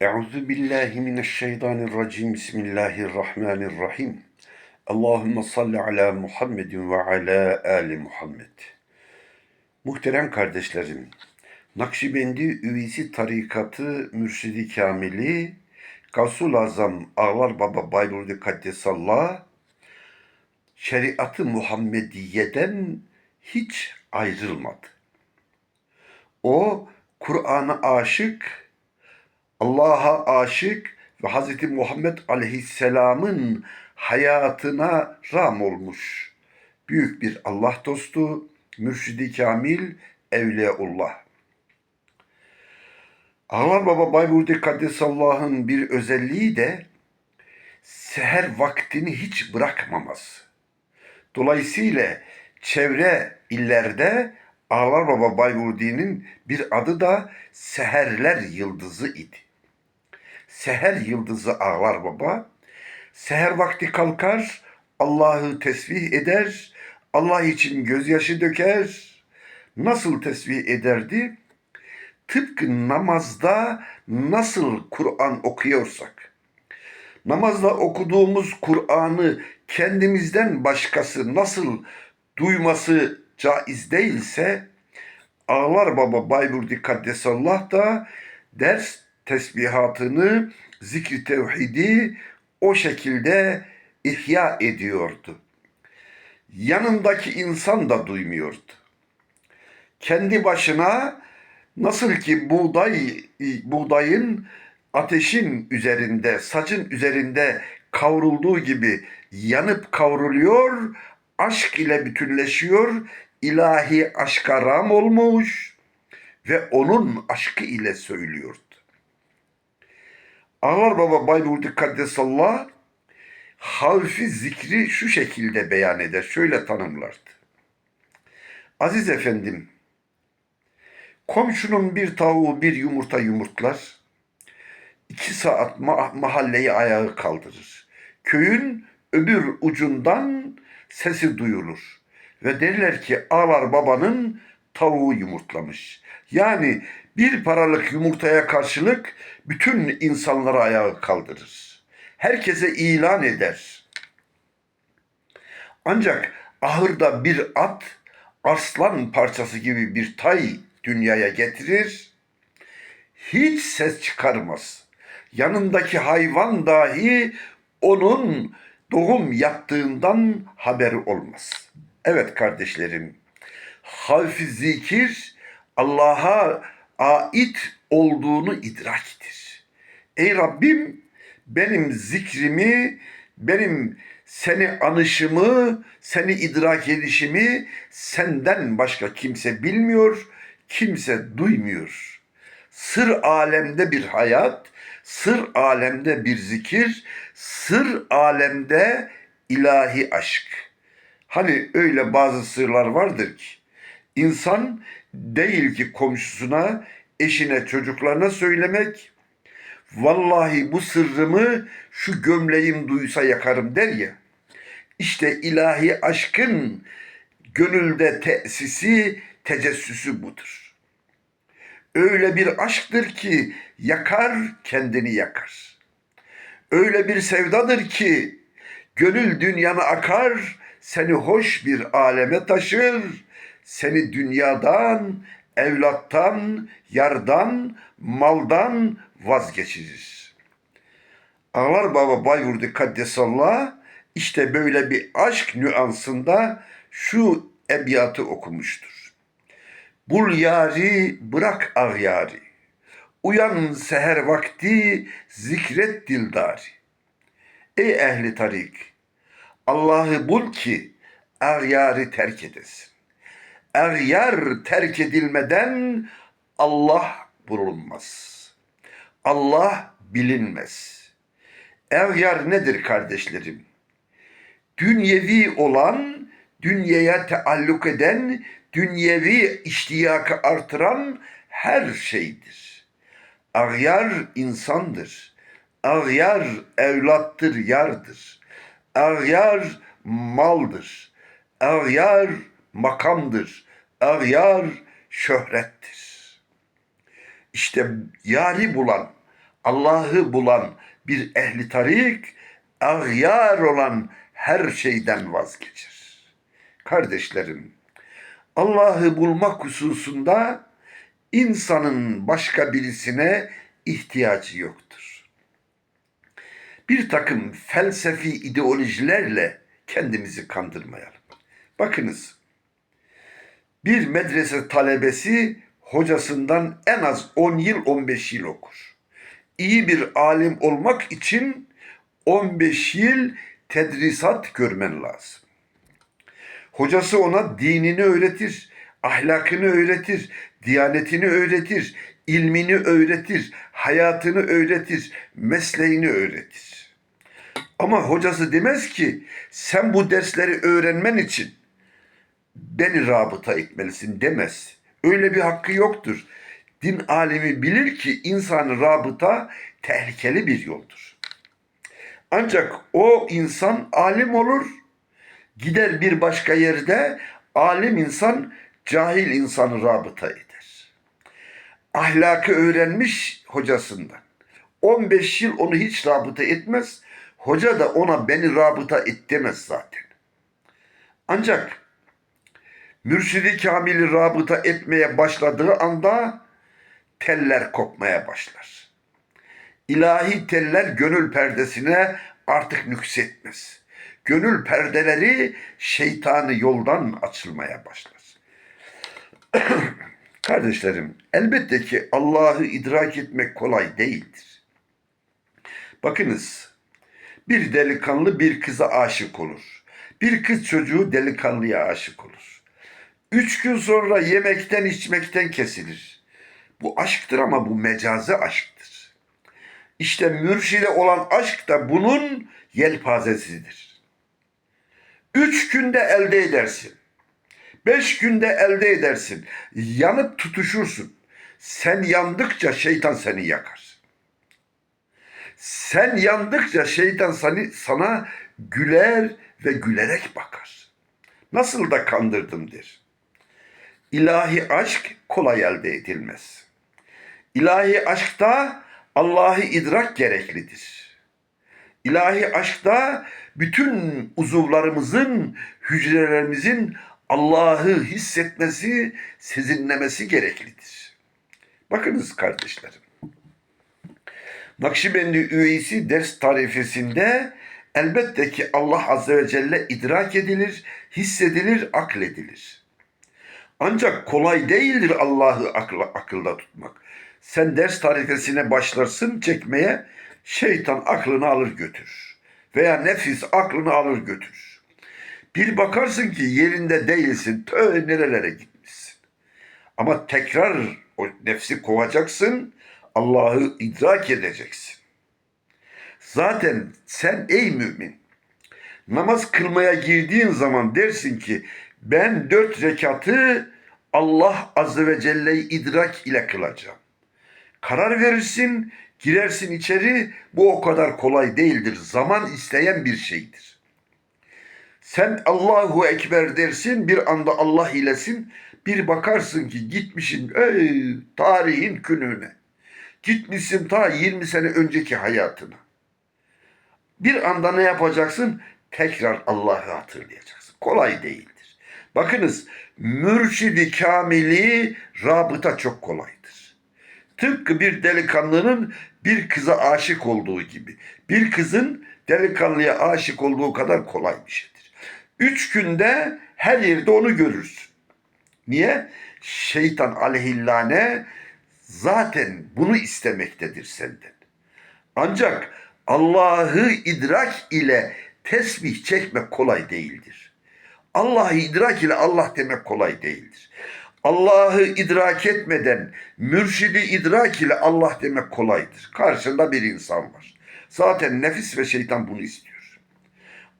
Euzu billahi mineşşeytanirracim. Bismillahirrahmanirrahim. Allahumme salli ala Muhammedin ve ala ali Muhammed. Muhterem kardeşlerim, Nakşibendi Üveysi Tarikatı Mürşidi Kamili, Gasul Azam Ağlar Baba Bayburdi Kaddesallah, şeriatı Muhammediye'den hiç ayrılmadı. O Kur'an'a aşık, Allah'a aşık ve Hz. Muhammed Aleyhisselam'ın hayatına ram olmuş. Büyük bir Allah dostu, mürşidi kamil, Evliyaullah. Ağlar Baba Bayburdi Kaddesallah'ın bir özelliği de seher vaktini hiç bırakmaması. Dolayısıyla çevre illerde Ağlar Baba Bayburdi'nin bir adı da Seherler Yıldızı idi. Seher Yıldızı Ağlar Baba, seher vakti kalkar, Allah'ı tesbih eder, Allah için gözyaşı döker. Nasıl tesbih ederdi? Tıpkı namazda nasıl Kur'an okuyorsak, namazda okuduğumuz Kur'an'ı kendimizden başkası nasıl duyması caiz değilse Ağlar Baba Bayburdi Kaddesallah da ders tesbihatını, zikri tevhidi o şekilde ihya ediyordu. Yanındaki insan da duymuyordu. Kendi başına nasıl ki buğday buğdayın ateşin üzerinde, sacın üzerinde kavrulduğu gibi yanıp kavruluyor, aşk ile bütünleşiyor, ilahi aşka ram olmuş ve onun aşkı ile söylüyordu. Ağlar Baba Bayburdi Kaddesallah havfi zikri şu şekilde beyan eder, şöyle tanımlardı. Aziz efendim, komşunun bir tavuğu bir yumurta yumurtlar, iki saat ma- mahalleyi ayağı kaldırır. Köyün öbür ucundan sesi duyulur. Ve derler ki ağlar babanın tavuğu yumurtlamış. Yani bir paralık yumurtaya karşılık bütün insanları ayağı kaldırır. Herkese ilan eder. Ancak ahırda bir at arslan parçası gibi bir tay dünyaya getirir. Hiç ses çıkarmaz. Yanındaki hayvan dahi onun doğum yaptığından haberi olmaz. Evet kardeşlerim, havfi zikir Allah'a ait olduğunu idrakidir. Ey Rabbim benim zikrimi, benim seni anışımı, seni idrak edişimi senden başka kimse bilmiyor, kimse duymuyor. Sır alemde bir hayat, sır alemde bir zikir, sır alemde ilahi aşk. Hani öyle bazı sırlar vardır ki insan değil ki komşusuna, eşine, çocuklarına söylemek, vallahi bu sırrımı şu gömleğim duysa yakarım der ya. İşte ilahi aşkın gönülde tesisi, tecessüsü budur. Öyle bir aşktır ki yakar kendini yakar. Öyle bir sevdadır ki gönül dünyana akar, seni hoş bir aleme taşır, seni dünyadan, evlattan, yardan, maldan vazgeçirir. Ağlar Baba Bayburdu Kaddesallah işte böyle bir aşk nüansında şu ebiyatı okumuştur. Bul yari bırak ağyari. Uyan seher vakti zikret dildari. Ey ehli tarik Allah'ı bul ki ağyarı terk edesin. Ağyar terk edilmeden Allah bulunmaz. Allah bilinmez. Ağyar nedir kardeşlerim? Dünyevi olan, dünyaya taalluk eden, dünyevi iştiyakı artıran her şeydir. Ağyar insandır. Ağyar evlattır, yardır. Ağyar maldır. Ağyar makamdır. Ağyar şöhrettir. İşte yari bulan, Allah'ı bulan bir ehli tarik, ağyar olan her şeyden vazgeçer. Kardeşlerim, Allah'ı bulmak hususunda insanın başka birisine ihtiyacı yoktur. Bir takım felsefi ideolojilerle kendimizi kandırmayalım. Bakınız, bir medrese talebesi hocasından en az 10 yıl 15 yıl okur. İyi bir alim olmak için 15 yıl tedrisat görmen lazım. Hocası ona dinini öğretir, ahlakını öğretir, diyanetini öğretir, ilmini öğretir, hayatını öğretir, mesleğini öğretir. Ama hocası demez ki sen bu dersleri öğrenmen için beni rabıta etmelisin demez. Öyle bir hakkı yoktur. Din alemi bilir ki insan rabıta tehlikeli bir yoldur. Ancak o insan alim olur, gider bir başka yerde alim insan cahil insanı rabıta eder. Ahlakı öğrenmiş hocasından. 15 yıl onu hiç rabıta etmez. Hoca da ona beni rabıta et demez zaten. Ancak mürşidi kamili rabıta etmeye başladığı anda teller kopmaya başlar. İlahi teller gönül perdesine artık nüksetmez. Gönül perdeleri şeytanı yoldan açılmaya başlar. Kardeşlerim, elbette ki Allah'ı idrak etmek kolay değildir. Bakınız, bir delikanlı bir kıza aşık olur. Bir kız çocuğu delikanlıya aşık olur. Üç gün sonra yemekten içmekten kesilir. Bu aşktır ama bu mecazi aşktır. İşte mürşide olan aşk da bunun yelpazesidir. Üç günde elde edersin. Beş günde elde edersin. Yanıp tutuşursun. Sen yandıkça şeytan seni yakar. Sen yandıkça şeytan seni, sana güler ve gülerek bakar. Nasıl da kandırdım der. İlahi aşk kolay elde edilmez. İlahi aşkta Allah'ı idrak gereklidir. İlahi aşkta bütün uzuvlarımızın, hücrelerimizin Allah'ı hissetmesi, sezinlemesi gereklidir. Bakınız kardeşlerim. Nakşibendi üyesi ders tarifesinde elbette ki Allah Azze ve Celle idrak edilir, hissedilir, akledilir. Ancak kolay değildir Allah'ı akla, akılda tutmak. Sen ders tarifesine başlarsın çekmeye, şeytan aklını alır götür. Veya nefis aklını alır götür. Bir bakarsın ki yerinde değilsin, tö nerelere gitmişsin. Ama tekrar o nefsi kovacaksın, Allah'ı idrak edeceksin. Zaten sen ey mümin, namaz kılmaya girdiğin zaman dersin ki ben dört rekatı Allah Azze ve Celle'yi idrak ile kılacağım. Karar verirsin, girersin içeri, bu o kadar kolay değildir. Zaman isteyen bir şeydir. Sen Allahu Ekber dersin, bir anda Allah ilesin, bir bakarsın ki gitmişsin ey, tarihin kününe. Gitmişsin ta 20 sene önceki hayatına. Bir anda ne yapacaksın? Tekrar Allah'ı hatırlayacaksın. Kolay değildir. Bakınız mürşidi kamili rabıta çok kolaydır. Tıpkı bir delikanlının bir kıza aşık olduğu gibi. Bir kızın delikanlıya aşık olduğu kadar kolay bir şeydir. Üç günde her yerde onu görürsün. Niye? Şeytan aleyhillâne zaten bunu istemektedir senden. Ancak Allah'ı idrak ile tesbih çekmek kolay değildir. Allah'ı idrak ile Allah demek kolay değildir. Allah'ı idrak etmeden mürşidi idrak ile Allah demek kolaydır. Karşında bir insan var. Zaten nefis ve şeytan bunu istiyor.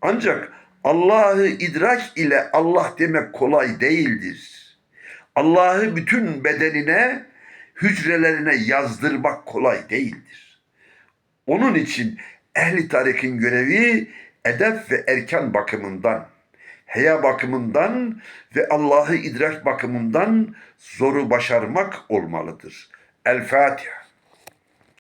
Ancak Allah'ı idrak ile Allah demek kolay değildir. Allah'ı bütün bedenine, hücrelerine yazdırmak kolay değildir. Onun için ehli tarikin görevi edep ve erkan bakımından, heya bakımından ve Allah'ı idrak bakımından zoru başarmak olmalıdır. El Fatiha.